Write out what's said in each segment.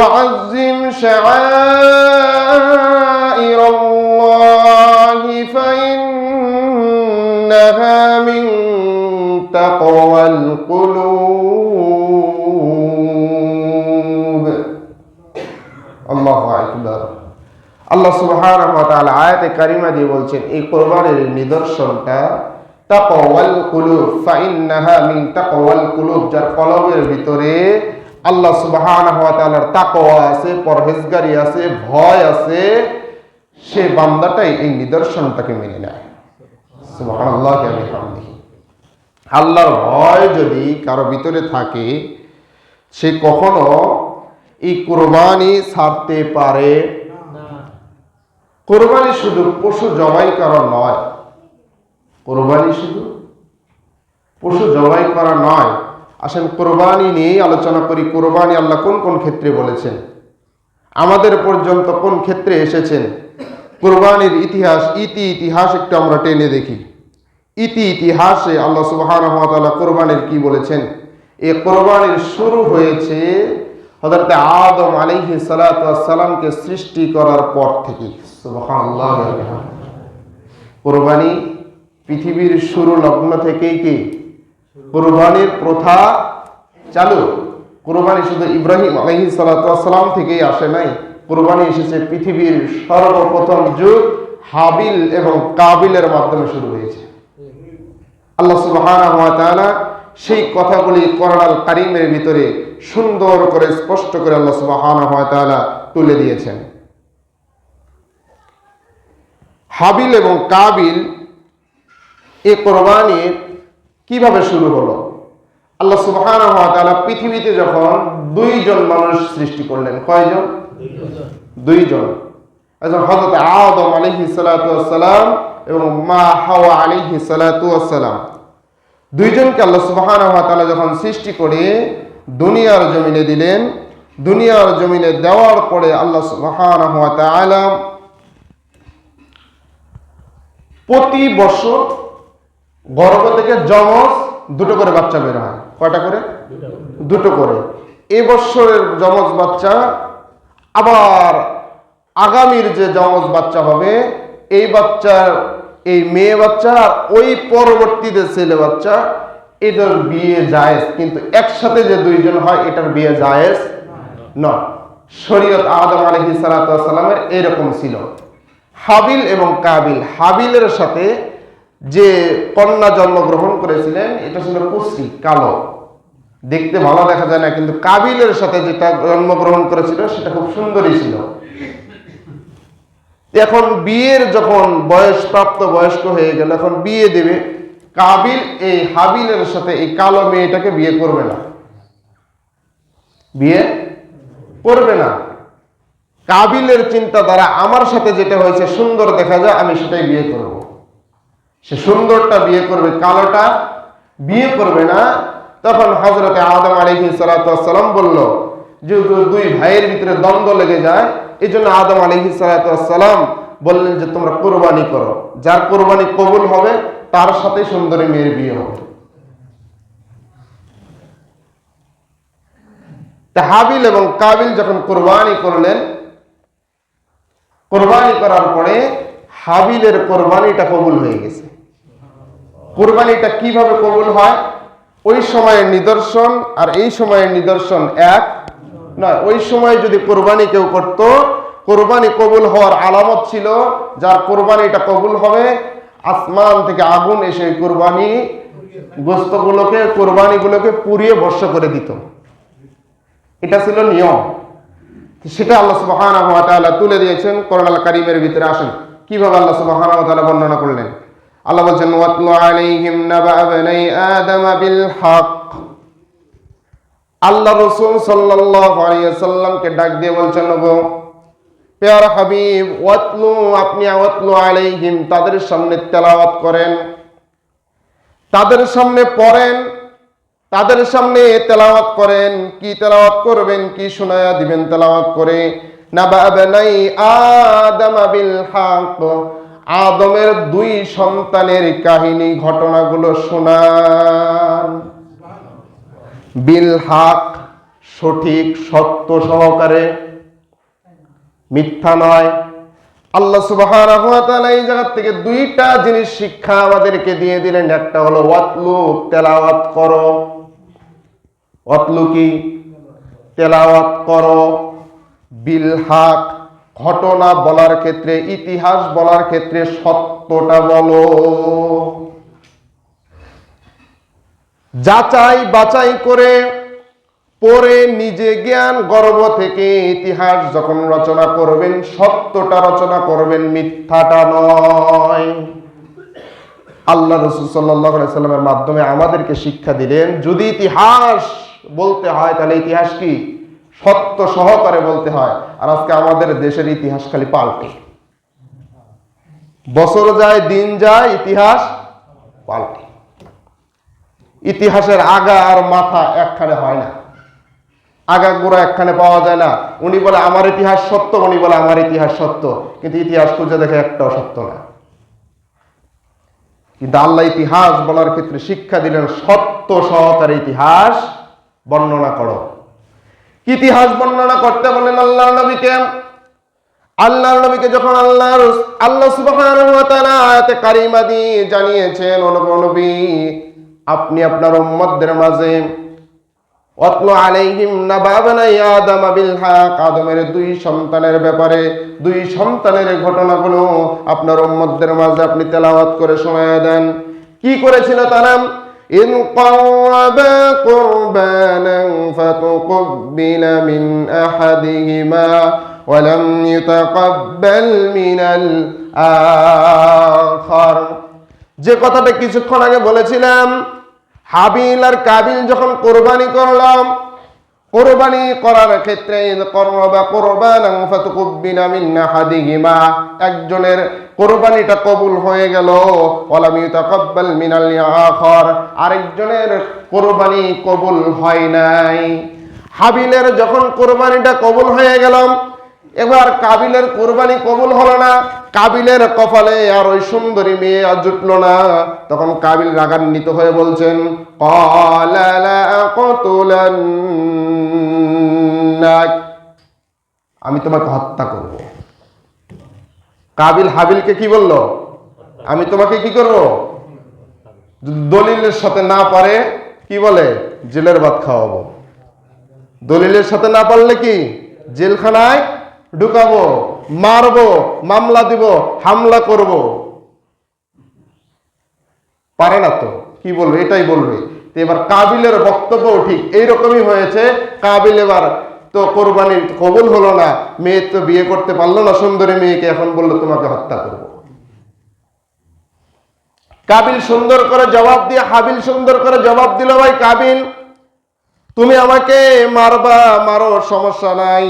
يعظم شعائر الله فإنها من تقوى القلوب الله أكبر আল্লাহ সুবহানাহু ওয়া তাআলা আয়াতে কারিমা দিয়ে বলছেন এই কোরবানির নিদর্শনটা তাকওয়াল কুলুব ফাইন্নাহা মিন তাকওয়াল কুলুব যার কলবের ভিতরে আল্লাহ তাআলার তাকওয়া আছে, পরহেজগারি আছে, ভয় আছে, সে বান্দাটাই এই নিদর্শনটাকে মেনে নেয়। বিহামদিহি। আল্লাহর ভয় যদি কারও ভিতরে থাকে, সে কখনো এই কোরবানি ছাড়তে পারে কোরবানি শুধু পশু জবাই করা নয়। কোরবানি শুধু পশু জবাই করা নয়। আসেন, কোরবানি নিয়েই আলোচনা করি, কোরবানি আল্লাহ কোন কোন ক্ষেত্রে বলেছেন? আমাদের পর্যন্ত কোন ক্ষেত্রে এসেছেন? কোরবানির ইতিহাস, ইতি ইতিহাস একটু আমরা টেনে দেখি। ইতি ইতিহাসে আল্লাহ সুবহানাহু ওয়া কোরবানির কি বলেছেন? এ কোরবানির শুরু হয়েছে হযরত আদম আলাইহিস সালাতু ওয়াস সালামকে সৃষ্টি করার পর থেকে কোরবানি পৃথিবীর শুরু লগ্ন থেকেই কি? কোরবানির প্রথা চালু। কোরবানি শুধু ইব্রাহিম আলহি সালাম থেকেই আসে নাই। কোরবানি এসেছে পৃথিবীর সর্বপ্রথম যুগ হাবিল এবং কাবিলের মাধ্যমে শুরু হয়েছে। আল্লাহ তাআলা সেই কথাগুলি কোরআন কারিমের ভিতরে সুন্দর করে, স্পষ্ট করে আল্লাহ সুবহানাহু ওয়া তুলে দিয়েছেন। হাবিল এবং কাবিল এ কোরবানি কীভাবে শুরু হলো? আল্লাহ তাআলা পৃথিবীতে যখন দুইজন মানুষ সৃষ্টি করলেন, কয়জন? দুইজন। একজন হযরত আদম আলাইহিস সালাতু সালাম এবং মা হাওয়া আলাইহিস সালাতু সালাম। দুইজনকে আল্লাহ সুবহানাহু ওয়া যখন সৃষ্টি করে দুনিয়ার জমিনে দিলেন, দুনিয়ার জমিনে দেওয়ার পরে আল্লাহ সুবহানাহু ওয়া প্রতি বছর গর্ভ থেকে যমজ দুটো করে বাচ্চা বের হয়। কয়টা করে? দুটো করে। এবছরের যমজ বাচ্চা আবার আগামীর যে যমজ বাচ্চা হবে এই বাচ্চার এই মেয়ে বাচ্চা আর ওই পরবর্তীতে ছেলে বাচ্চা এটার বিয়ে জায়েজ। কিন্তু একসাথে যে দুইজন হয় এটার বিয়ে জায়েজ নয়। শরীয়ত আদম আলহি এরকম ছিল। হাবিল এবং কাবিল। হাবিলের সাথে যে কন্যা জন্মগ্রহণ করেছিলেন, এটা ছিল কুশ্রী, কালো। দেখতে ভালো দেখা যায় না, কিন্তু কাবিলের সাথে যেটা জন্মগ্রহণ করেছিল, সেটা খুব সুন্দরী ছিল। এখন বিয়ের যখন বয়স প্রাপ্ত বয়স্ক হয়ে গেল, এখন বিয়ে দেবে, কাবিল এই হাবিলের সাথে এই কালো মেয়েটাকে বিয়ে করবে না। বিয়ে করবে না। কাবিলের চিন্তাধারা আমার সাথে যেটা হয়েছে, সুন্দর দেখা যায়, আমি সেটাই বিয়ে করব। সে সুন্দরটা বিয়ে করবে, কালোটা বিয়ে করবে না। তখন হজরতে আদম আলহি সালাম বলল, যে দুই ভাইয়ের ভিতরে দ্বন্দ্ব লেগে যায়। এই জন্য আদম আলহি সালাম বললেন যে, তোমরা কোরবানি করো। যার কোরবানি কবুল হবে, তার সাথে সুন্দরী মেয়ের বিয়ে হবে। হাবিল এবং কাবিল যখন কোরবানি করলেন, কোরবানি করার পরে হাবিলের কোরবানিটা কবুল হয়ে গেছে। কোরবানিটা কীভাবে কবুল হয়? ওই সময়ের নিদর্শন আর এই সময়ের নিদর্শন এক নয়। ওই সময় যদি কোরবানি কেউ করত, কোরবানি কবুল হওয়ার আলামত ছিল, যার কোরবানিটা কবুল হবে, আসমান থেকে আগুন এসে কোরবানি গোস্তগুলোকে, কোরবানিগুলোকে পুড়িয়ে ভস্য করে দিত। এটা ছিল নিয়ম। সেটা আল্লাহ তাআলা তুলে দিয়েছেন। কোরআন কারীমের ভিতরে আসেন। কীভাবে আল্লাহ সুবহানাহু ওয়া তাআলা বর্ণনা করলেন? আল্লাহ বলছেন, ওয়াতলু আলাইহিম নাবা বনি আদম বিল হক আল্লাহ রাসূল সাল্লাল্লাহু আলাইহি সাল্লামকে ডাক দিয়ে বলছেন গো পেয়ার হাবিব, ওয়াতলু, আপনি ওয়াতলু আলাইহিম, তাদের সামনে তেলাওয়াত করেন। তাদের সামনে পড়েন, তাদের সামনে তেলাওয়াত করেন। কি তেলাওয়াত করবেন, কি শোনায়া দিবেন তেলাওয়াত করে। নাবাবানাই আদম বিল হক। আদমের দুই সন্তানের কাহিনী, ঘটনাগুলো শোনান। বিল হক সঠিক, সত্য সহকারে মিথ্যা নয়। আল্লাহ ওয়া এই জায়গা থেকে দুইটা জিনিস শিক্ষা আমাদেরকে দিয়ে দিলেন। একটা হলো, ওয়াতলু, তেলাওয়াত করো। ওয়াতলু কি? তেলাওয়াত করো। বিল হাক ঘটনা বলার ক্ষেত্রে, ইতিহাস বলার ক্ষেত্রে সত্যটা বলো। যাচাই বাছাই করে পরে নিজে জ্ঞান গর্ব থেকে ইতিহাস যখন রচনা করবেন, সত্যটা রচনা করবেন, মিথ্যাটা নয়। আল্লাহ রসুল সাল্লাহ সাল্লামের মাধ্যমে আমাদেরকে শিক্ষা দিলেন, যদি ইতিহাস বলতে হয়, তাহলে ইতিহাস কি? সত্য সহকারে বলতে হয়। আর আজকে আমাদের দেশের ইতিহাস খালি পাল্টে। বছর যায়, দিন যায়, ইতিহাস পাল্টে। ইতিহাসের আগা আর মাথা একখানে হয় না। আগা গোড়া একখানে পাওয়া যায় না। উনি বলে, আমার ইতিহাস সত্য। উনি বলে, আমার ইতিহাস সত্য। কিন্তু ইতিহাস খুঁজে দেখে একটাও সত্য না। কিন্তু আল্লাহ ইতিহাস বলার ক্ষেত্রে শিক্ষা দিলেন, সত্য সহকারে ইতিহাস বর্ণনা করো। ইতিহাস বর্ণনা করতে বলেন আল্লাহ নবীকে। আল্লাহ নবীকে যখন আল্লাহ আল্লাহ সুবহানাহু ওয়া তাআলা জানিয়েছেন নবী আপনি আপনার উম্মতদের মাঝে, অত্ল আলাইহিম নাবাবানাই আদম বিল হক, আদমের দুই সন্তানের ব্যাপারে, দুই সন্তানের ঘটনাগুলো আপনার উম্মতদের মাঝে আপনি তেলাওয়াত করে শোনায় দেন। কি করেছিল তারা? إذ قربا قربانا فتقبل من أحدهما ولم يتقبل من الآخر যে কথাটা কিছুক্ষণ আগে বলেছিলাম হাবিল আর কাবিল যখন কোরবানি করলাম কোরবানি করার ক্ষেত্রে একজনের কোরবানিটা কবুল হয়ে গেল আরেকজনের কোরবানি কবুল হয় নাই। হাবিলের যখন কোরবানিটা কবুল হয়ে গেল এবার কাবিলের কোরবানি কবুল হলো না, কাবিলের কপালে আর ওই সুন্দরী মেয়ে আর জুটলো না। তখন কাবিল রাগান্বিত হয়ে বলছেন। আমি তোমাকে হত্যা করব। কাবিল হাবিলকে কি বলল? আমি তোমাকে কি করব? দলিলের সাথে না পারে, কি বলে? জেলের ভাত খাওয়াবো। দলিলের সাথে না পারলে কি? জেলখানায় ঢুকাবো, মারবো, মামলা দিব, হামলা করব। পারে না তো, কি বলবে, এটাই বলবে। এবার কাবিলের বক্তব্য ঠিক এইরকমই হয়েছে। কাবিল এবার তো কোরবানি কবুল হলো না, মেয়ে তো বিয়ে করতে পারল না, সুন্দরী মেয়েকে এখন বলল, তোমাকে হত্যা করব। কাবিল সুন্দর করে জবাব দিয়ে, হাবিল সুন্দর করে জবাব দিল ভাই কাবিল। তুমি আমাকে মারবা, মারো, সমস্যা নাই।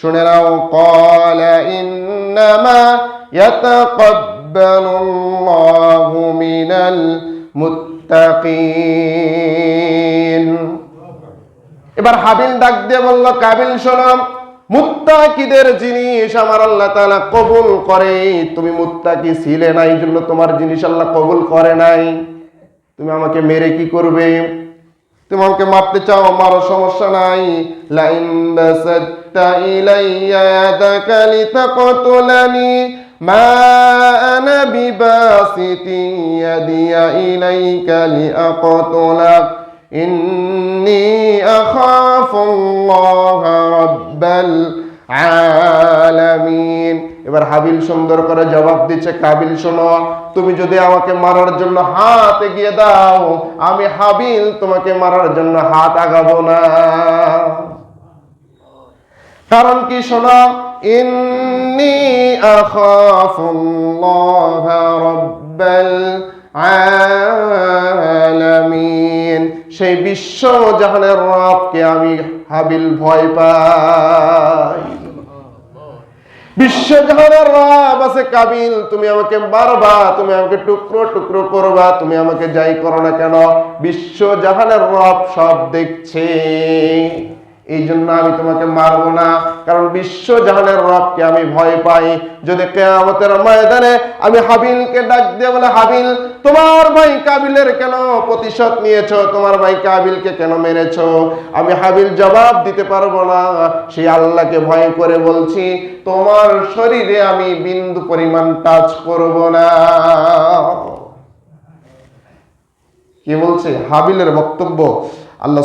শুনে নাও ক্বালা ইন্নামা মিনাল এবার হাবিল ডাক দিয়ে বলল, কাবিল, শোনো, মুত্তাকিদের জিনিস আমার আল্লাহ তাআলা কবুল করে। তুমি মুত্তাকি ছিলে না জন্য তোমার জিনিস আল্লাহ কবুল করে নাই। তুমি আমাকে মেরে কি করবে? তুমি আমাকে মারতে চাও মারো সমস্যা নাই লাইন বাসাত্তা ইলাইয়া ইয়াদাকা লিতাকতুলানি মা আনা বিবাসিতি ইয়াদিয়া ইলাইকা লিআকতুলাক ইন্নী আখাফুল্লাহ রাব্বাল আলামিন এবার হাবিল সুন্দর করে জবাব দিচ্ছে, কাবিল, শোনো, তুমি যদি আমাকে মারার জন্য হাত এগিয়ে দাও, আমি হাবিল তোমাকে মারার জন্য হাত আগাবো না। কারণ কি শোনো, ইন্নি আখাফুল্লাহ রাব্বাল আলামিন। সেই বিশ্ব জাহানের রবকে আমি হাবিল ভয় পাই। বিশ্বজাহানের রব আছে কাবিল, তুমি আমাকে মারবা, তুমি আমাকে টুকরো টুকরো করবা, তুমি আমাকে যাই করো না কেন? বিশ্বজাহানের রব সব দেখছে। এই জন্য আমি তোমাকে মারবো না। কারণ বিশ্ব জাহানের রবকে আমি ভয় পাই। যদি কেয়ামতের ময়দানে আমি হাবিলকে ডাক দিয়ে বলে, হাবিল, তোমার ভাই কাবিলের কেন প্রতিশোধ নিয়েছো? তোমার ভাই কাবিলকে কেন মেরেছো? আমি হাবিল জবাব দিতে পারব না। সেই আল্লাহকে ভয় করে বলছি, তোমার শরীরে আমি বিন্দু পরিমাণ টাচ করব না। কি বলছে? হাবিলের বক্তব্য আল্লাহ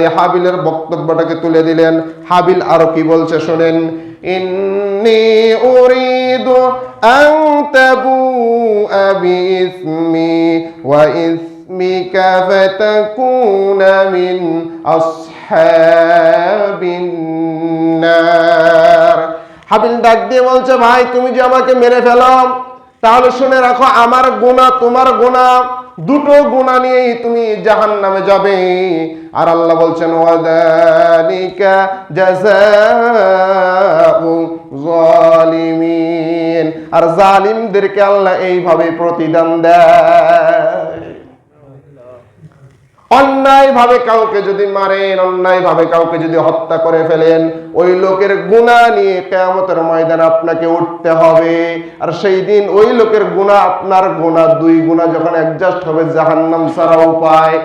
এই হাবিলের বক্তব্যটাকে তুলে দিলেন। হাবিল আরও কি বলছে শুনেন? ইন্নী মিন হাবিল ডাক দিয়ে বলছে, ভাই, তুমি যে আমাকে মেরে ফেলো তাহলে শুনে রাখো, আমার গুণা তোমার গুণা দুটো গুণা নিয়েই তুমি জাহান নামে যাবে। আর আল্লাহ বলছেন জালিমিন আর জালিমদেরকে আল্লাহ এইভাবে প্রতিদান দেয়। অন্যায় ভাবে কাউকে যদি মারেন অন্যায় ভাবে কাউকে যদি হত্যা করে ফেলেন, ওই লোকের গুণা নিয়ে কেয়ামতের ময়দানে আপনাকে উঠতে হবে। আর সেই দিন ওই লোকের গুণা আপনার গুণা দুই গুণা যখন অ্যাডজাস্ট হবে, জাহান্নাম ছাড়া উপায়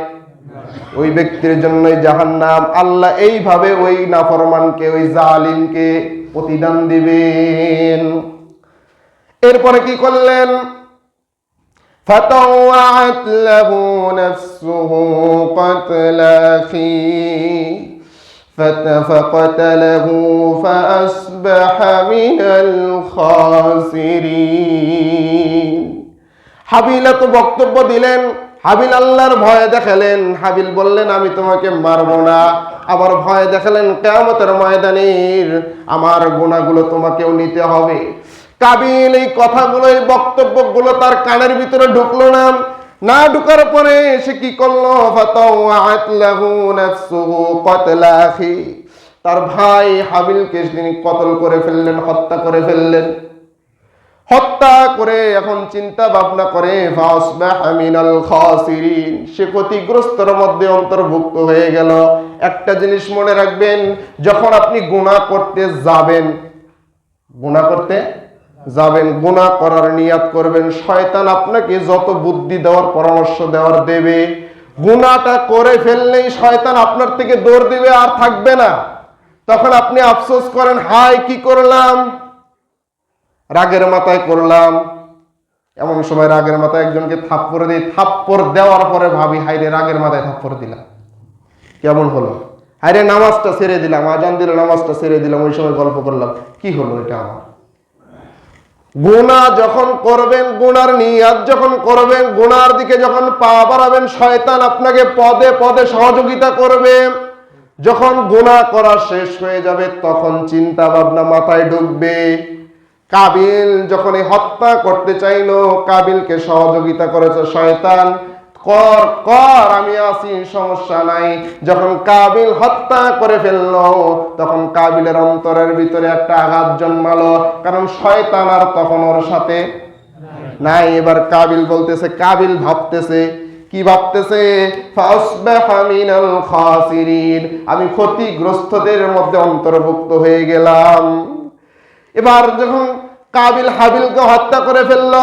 ওই ব্যক্তির জন্যই জাহান্নাম। আল্লাহ এইভাবে ওই নাফরমানকে, ওই জালিমকে প্রতিদান দিবেন। এরপরে কি করলেন? فطوعت له نفسه قتل أخيه فت- فقتله فأصبح من الخاسرين হাবিল এত বক্তব্য দিলেন হাবিল আল্লাহর ভয় দেখালেন হাবিল বললেন আমি তোমাকে মারবো না আবার ভয় দেখালেন কেমতের ময়দানের আমার গুণাগুলো তোমাকেও নিতে হবে কাবিল, এই কথাগুলো, এই বক্তব্যগুলো তার কানের ভিতরে ঢুকলো না। না ঢুকার পরে সে কি করল? তার ভাই হাবিলকে তিনি কতল করে ফেললেন, হত্যা করে ফেললেন। হত্যা করে এখন চিন্তা ভাবনা করে সে ক্ষতিগ্রস্তর মধ্যে অন্তর্ভুক্ত হয়ে গেল। একটা জিনিস মনে রাখবেন, যখন আপনি গুনাহ করতে যাবেন, গুনাহ করতে যাবেন, গুনাহ করার নিয়াত করবেন। শয়তান আপনাকে যত বুদ্ধি দেওয়ার পরামর্শ দেওয়ার দেবে, গুনাহটা করে ফেললেই শয়তান আপনার থেকে দৌড় দিবে আর থাকবে না। তখন আপনি আফসোস করেন হাই কি করলাম? রাগের মাথায় করলাম। এমন সময় রাগের মাথায় একজনকে থাপ্পড় দিই থাপ্পড় দেওয়ার পরে ভাবি হাইরে রাগের মাথায় থাপ্পড় দিলাম। কেমন হলো? হাইরে নামাজটা ছেড়ে দিলাম, আজান দিলে নামাজটা ছেড়ে দিলাম, ওই সময় গল্প করলাম, কি হলো এটা আমার? গুণা যখন করবেন গুনার নিয়াত যখন করবেন গুনার দিকে যখন পা বাড়াবেন, শয়তান আপনাকে পদে পদে সহযোগিতা করবে। যখন গুণা করা শেষ হয়ে যাবে, তখন চিন্তা ভাবনা মাথায় ঢুকবে। কাবিল যখন হত্যা করতে চাইল, কাবিলকে সহযোগিতা করেছে শয়তান। কর কর, আমি আছি, সমস্যা নাই। যখন কাবিল হত্যা করে ফেলল, তখন কাবিলের অন্তরের ভিতরে একটা আঘাত জন্মালো। কারণ শয়তান আর তখন ওর সাথে নাই। এবার কাবিল বলতেছে, কাবিল ভাবতেছে, কি ভাবতেছে? আমি ক্ষতিগ্রস্তদের মধ্যে অন্তর্ভুক্ত হয়ে গেলাম। এবার যখন কাবিল হাবিলকে হত্যা করে ফেলল।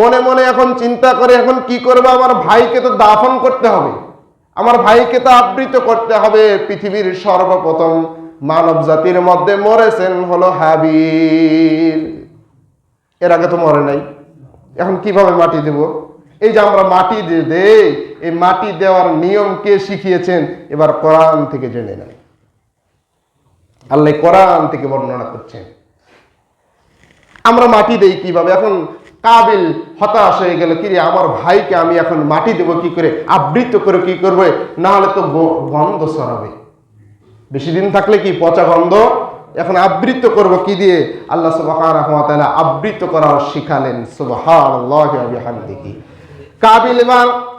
মনে মনে এখন চিন্তা করে, এখন কি করব? আমার ভাইকে তো দাফন করতে হবে। আমার ভাইকে তো আবৃত করতে হবে। পৃথিবীর সর্বপ্রথম মানব জাতির মধ্যে মরেছেন হলো হাবিল। এর আগে তো মরে নাই। এখন কীভাবে মাটি দেব? এই যে আমরা মাটি দেই, এই মাটি দেওয়ার নিয়ম কে শিখিয়েছেন? এবার কোরআন থেকে জেনে নেন। আল্লাহ কোরআন থেকে বর্ণনা করছেন। আমরা মাটি দেই কীভাবে? এখন কাবিল হতাশ হয়ে গেল, কিরে, আমার ভাইকে আমি এখন মাটি দেব কি করে? আবৃত করে কি করবে? না হলে তো গন্ধ ছড়াবে। বেশি দিন থাকলে কি পচা গন্ধ? এখন আবৃত করব কি দিয়ে? আল্লাহ ওয়া আবৃত করার শিখালেন, সুবহানাল্লাহি ওয়া কাবিল এবার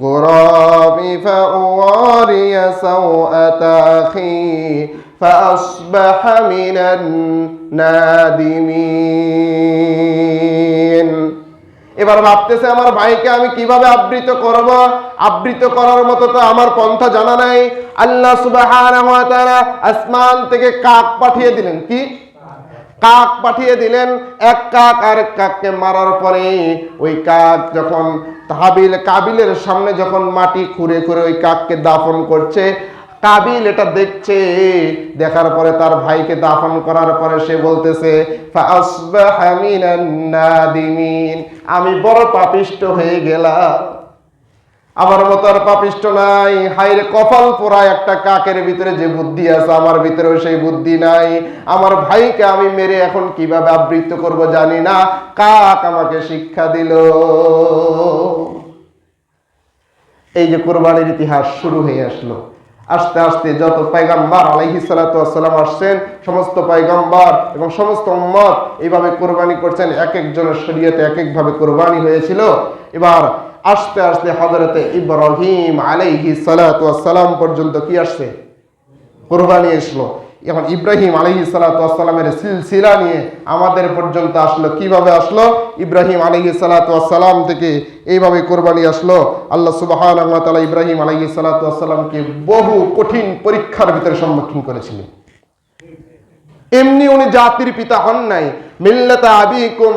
الغراب فأواري سوءة أخي فأصبح من النادمين এবার ভাবতেছে আমার ভাইকে আমি কিভাবে আবৃত করব আবৃত করার মতো তো আমার পন্থা জানা নাই আল্লাহ সুবহানাহু ওয়া তাআলা আসমান থেকে কাক পাঠিয়ে দিলেন কি কাক পাঠিয়ে দিলেন, এক কাক আর এক কাককে মারার পরে ওই কাক যখন হাবিল কাবিলের সামনে যখন মাটি খুঁড়ে খুঁড়ে ওই কাককে দাফন করছে, কাবিল এটা দেখছে, দেখার পরে তার ভাইকে দাফন করার পরে সে বলতেছে, "ফাআসবাহা মিনান নাদিমিন। আমি বড় পাপিষ্ট হয়ে গেলাম আমার মতো আর পাপিষ্ট নাই। হাইরে কপাল পোড়া একটা কাকের ভিতরে যে বুদ্ধি আছে, আমার ভিতরেও সেই বুদ্ধি নাই। আমার ভাইকে আমি মেরে এখন কীভাবে আবৃত্ত করব জানি না। কাক আমাকে শিক্ষা দিল। এই যে কোরবানির ইতিহাস শুরু হয়ে আসলো। আস্তে আস্তে যত পাইগাম্বার আলাইহি সালাতাম আসছেন, সমস্ত পাইগাম্বার এবং সমস্ত উম্মত এইভাবে কোরবানি করছেন। এক একজনের শরীয়তে এক একভাবে কোরবানি হয়েছিল। এবার আস্তে আস্তে হজরতে ইব্রাহিম আলাইহি সালাতাম পর্যন্ত কি আসছে? কোরবানি আসলো। এখন ইব্রাহিম আলহি সালাতামের সিলসিলা নিয়ে আমাদের পর্যন্ত আসলো। কীভাবে আসলো? ইব্রাহিম আলহি সালাতাম থেকে এইভাবে কোরবানি আসলো। আল্লাহ সুবাহান তালা ইব্রাহিম আলহি সালাতামকে বহু কঠিন পরীক্ষার ভিতরে সম্মুখীন করেছিলেন। এমনি উনি জাতির পিতা হন নাই। মিল্লাতা আবিকুম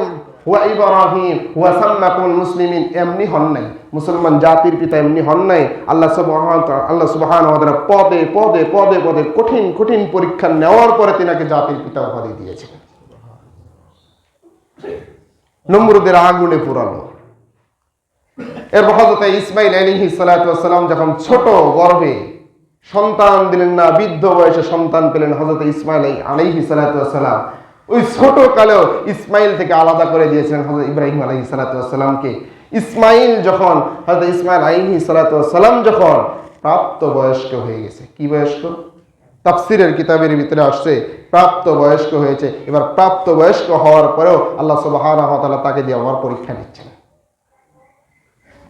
হুয়া ইব্রাহিম, হুয়া সাম্মাকুল মুসলিমিন, এমনি হন নাই। মুসলমান জাতির পিতা এমনি হন নাই। আল্লাহ সুবহান আল্লাহ সুবহান পদে পদে পদে পদে কঠিন কঠিন পরীক্ষা নেওয়ার পরে তিনাকে জাতির পিতা উপাধি নমরুদের আগুনে পুরানো। হজরত ইসমাইল আলিহি সালাম যখন ছোট গর্ভে সন্তান দিলেন না, বৃদ্ধ বয়সে সন্তান পেলেন হজরত ইসমাইল আলিহি সালাম ওই ছোট কালেও ইসমাইল থেকে আলাদা করে দিয়েছিলেন হজরত ইব্রাহিম আলহি সালাতামকে ইসমাইল যখন হজরত ইসমাইল আলহি সালাতাম যখন প্রাপ্ত বয়স্ক হয়ে গেছে, কি বয়স্ক? তাফসিরের কিতাবের ভিতরে আসছে, প্রাপ্ত বয়স্ক হয়েছে। এবার প্রাপ্ত বয়স্ক হওয়ার পরেও আল্লাহ সুবাহ তাকে দিয়ে আবার পরীক্ষা নিচ্ছেন।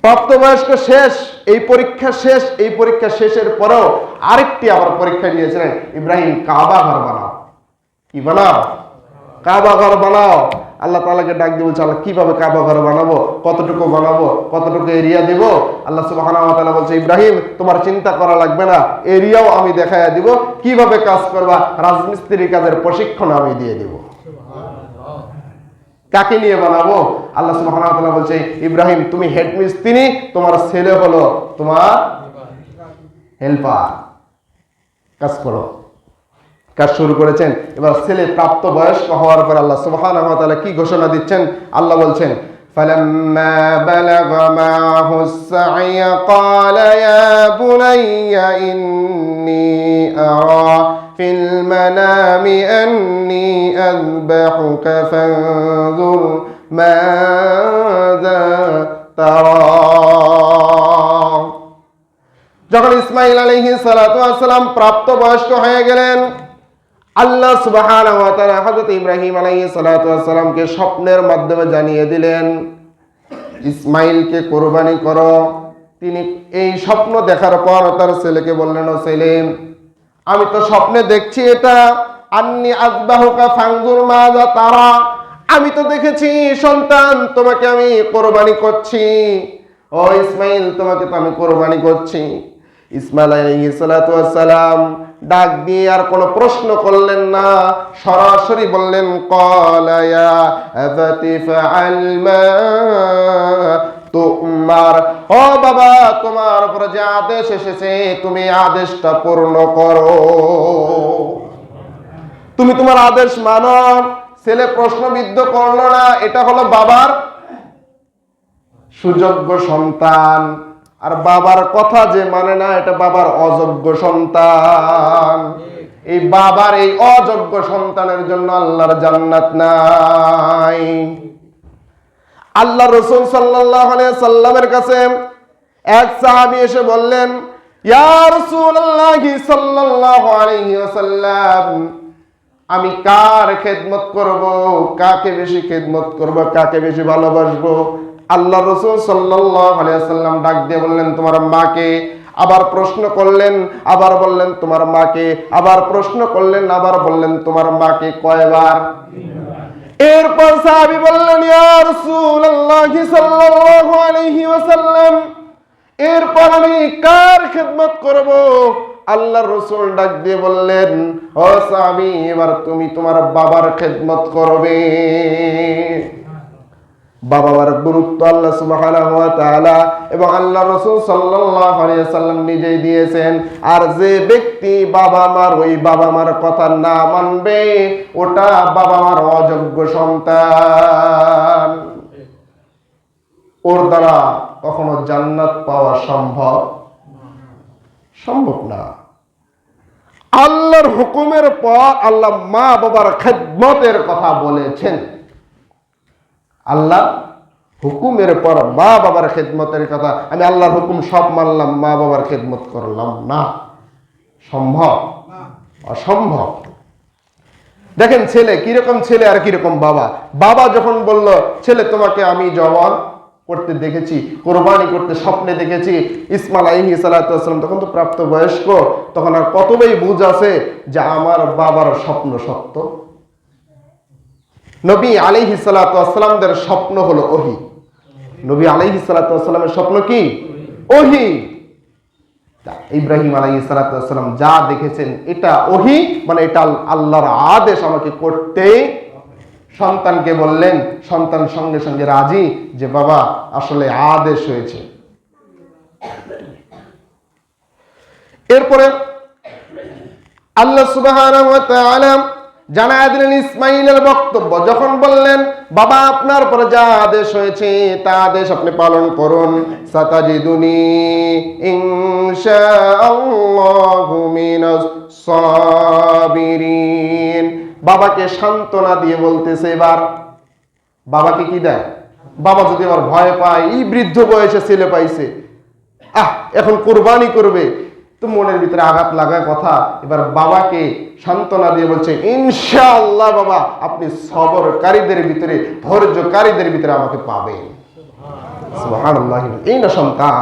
প্রাপ্তবয়স্ক শেষ, এই পরীক্ষা শেষ, এই পরীক্ষা শেষের পরেও আরেকটি আবার পরীক্ষা নিয়েছিলেন ইব্রাহিম কাবা ঘর বানাও। কি বানাও? কাবা ঘর বানাও। আল্লাহ তালাকে ডাক দিয়ে বলছে আল্লাহ কীভাবে কাবা ঘর বানাবো? কতটুকু বানাবো? কতটুকু এরিয়া দিব? আল্লাহ সুবাহ বলছে ইব্রাহিম তোমার চিন্তা করা লাগবে না। এরিয়াও আমি দেখাইয়া দিব। কীভাবে কাজ করবা? রাজমিস্ত্রি কাজের প্রশিক্ষণ আমি দিয়ে দিব। কাকে নিয়ে বানাবো? আল্লাহ সুবহানাহু বলছে ইব্রাহিম তুমি হেড মিস্ত্রি তোমার ছেলে হলো তোমার হেল্পার। কাজ করো। কাজ শুরু করেছেন এবার ছেলে প্রাপ্ত বয়স্ক হওয়ার পর আল্লাহ সুবহানাহু ওয়া তাআলা কি ঘোষণা দিচ্ছেন আল্লাহ বলছেন فلما بلغ معه السعي قال يا بني إني أرى في المنام أني أذبحك فانظر ماذا ترى যখন ইসমাইল আলহি সালাম প্রাপ্ত বয়স্ক হয়ে গেলেন আল্লাহ সুবাহান হজরত ইব্রাহিম আলহি সালাতামকে স্বপ্নের মাধ্যমে জানিয়ে দিলেন, ইসমাইলকে কোরবানি করো। তিনি এই স্বপ্ন দেখার পর তার ছেলেকে বললেন, ও ছেলে, আমি তো স্বপ্নে দেখছি এটা। আন্নি আজবাহুকা ফাংজুর মাজা তারা। আমি তো দেখেছি, সন্তান, তোমাকে আমি কোরবানি করছি। ও ইসমাইল, তোমাকে তো আমি কোরবানি করছি। ইসমাইল সালাম ডাক দিয়ে আর কোনো প্রশ্ন করলেন না। সরাসরি বললেন কলায়া তোমার। ও বাবা, তোমার উপরে যে আদেশ এসেছে, তুমি আদেশটা পূর্ণ করো। তুমি তোমার আদেশ মানো। ছেলে প্রশ্নবিদ্ধ করল না, এটা হলো বাবার সুযোগ্য সন্তান। আর বাবার কথা যে মানে না, এটা বাবার অযোগ্য সন্তান। এই বাবার এই অযোগ্য সন্তানের জন্য আল্লাহর জান্নাত নাই। আল্লাহ রসুল সাল্লাহ সাল্লামের কাছে এক সাহাবি এসে বললেন আমি কার খেদমত করব? কাকে বেশি খেদমত করব? কাকে বেশি ভালোবাসবো? আল্লাহ রসুল সাল্লাম ডাক দিয়ে বললেন, তোমার মাকে আবার প্রশ্ন করলেন, আবার বললেন, তোমার মাকে আবার প্রশ্ন করলেন, আবার বললেন, তোমার মাকে কয়বার? এরপর সাহাবি বললেন, ইয়া রাসূলুল্লাহ সাল্লাল্লাহু আলাইহি ওয়াসাল্লাম, এরপর আমি কার খেদমত করব? আল্লাহ রসুল ডাক দিয়ে বললেন, ও সাহাবি, এবার তুমি তোমার বাবার খেদমত করবে। গুরুত্ব আল্লাহ সুবহানাহু ওয়া তাআলা এবং রাসূল সাল্লাল্লাহু আলাইহি সাল্লাম নিজেই দিয়েছেন, আর যে ব্যক্তি বাবা মার ওই বাবা মার কথা না মানবে, ওটা বাবা মার অযোগ্য সন্তান। ওর দ্বারা কখনো জান্নাত পাওয়া সম্ভব সম্ভব না। আল্লাহর হুকুমের পর আল্লাহ মা বাবার খেদমতের কথা বলেছেন। আল্লাহ হুকুমের পর মা বাবার খেদমতের কথা, আমি আল্লাহর হুকুম সব মানলাম, মা বাবার খেদমত করলাম না। সম্ভব? অসম্ভব। দেখেন ছেলে, কীরকম ছেলে আর কীরকম বাবা? বাবা যখন বলল, ছেলে, তোমাকে আমি জবান করতে দেখেছি, কোরবানি করতে স্বপ্নে দেখেছি ইসমাল আলহি সালাতাম তখন তো প্রাপ্ত বয়স্ক তখন আর কতটাই বুঝ আছে যে আমার বাবার স্বপ্ন সত্য? নবী আলিহি সালাতামদের স্বপ্ন হলো ওহি। নবী আলিহি সালাতামের স্বপ্ন কি? ওহি। ইব্রাহিম আলাই যা দেখেছেন এটা ওহি মানে এটা আল্লাহর আদেশ আমাকে করতে। সন্তানকে বললেন, সন্তান সঙ্গে সঙ্গে রাজি যে বাবা, আসলে আদেশ হয়েছে। এরপরে আল্লাহ সুবাহ জানায় দিলেন ইসমাইলের বক্তব্য, যখন বললেন, বাবা, আপনার পরে যা আদেশ হয়েছে, তা আদেশ আপনি পালন করুন। সাতাজিদুনি মিনাস সাবিরিন। বাবাকে সান্ত্বনা দিয়ে বলতেছে এবার, বাবাকে কি দেয়? বাবা যদি আবার ভয় পায়, এই বৃদ্ধ বয়সে ছেলে পাইছে, আহ, এখন কোরবানি করবে তো মনের ভিতরে আঘাত লাগা কথা। এবার বাবাকে সান্ত্বনা দিয়ে বলছে, ইনশাআল্লাহ বাবা, আপনি সবরকারীদের ভিতরে, ধৈর্যকারীদের ভিতরে আমাকে পাবেন। এই না সন্তান।